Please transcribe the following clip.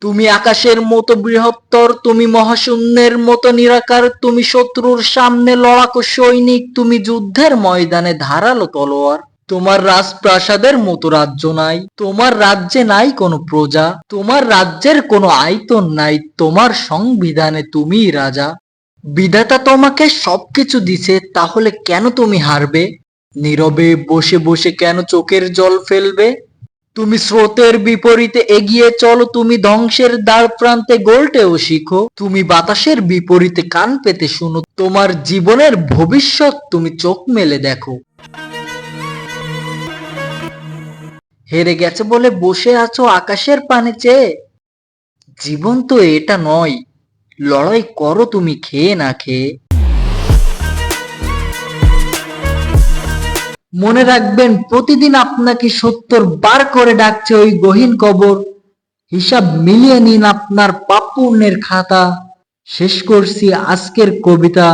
তুমি আকাশের মতো বৃহত্তর, তুমি মহাশূন্যের মতো নিরাকার, তুমি শত্রুর সামনে লড়াকু সৈনিক, তুমি যুদ্ধের ময়দানে ধারালো তলোয়ার। তোমার রাজপ্রাসাদের মতো রাজ্য নাই, তোমার রাজ্যে নাই কোনো প্রজা, তোমার রাজ্যের কোনো আয়তন নাই, তোমার সংবিধানে তুমিই রাজা। বিধাতা তোমাকে সবকিছু দিছে, তাহলে কেন তুমি হারবে? নীরবে বসে বসে কেন চোখের জল ফেলবে? তুমি স্রোতের বিপরীতে এগিয়ে চলো, তুমি ধ্বংসের দ্বার প্রান্তে গল্টেও শিখো। তুমি বাতাসের বিপরীতে কান পেতে শুনো, তোমার জীবনের ভবিষ্যৎ তুমি চোখ মেলে দেখো। হেরে গেছে বলে বসে আছো আকাশের পানে চেয়ে। জীবন তো এটা নয়, লড়াই করো তুমি খেয়ে না খেয়ে। মনে রাখবেন, প্রতিদিন আপনাকে সত্তর বার করে ডাকছে ওই গহীন কবর। হিসাব মিলিয়ে নিন আপনার পাপ পুণ্যের খাতা। শেষ করছি আজকের কবিতা।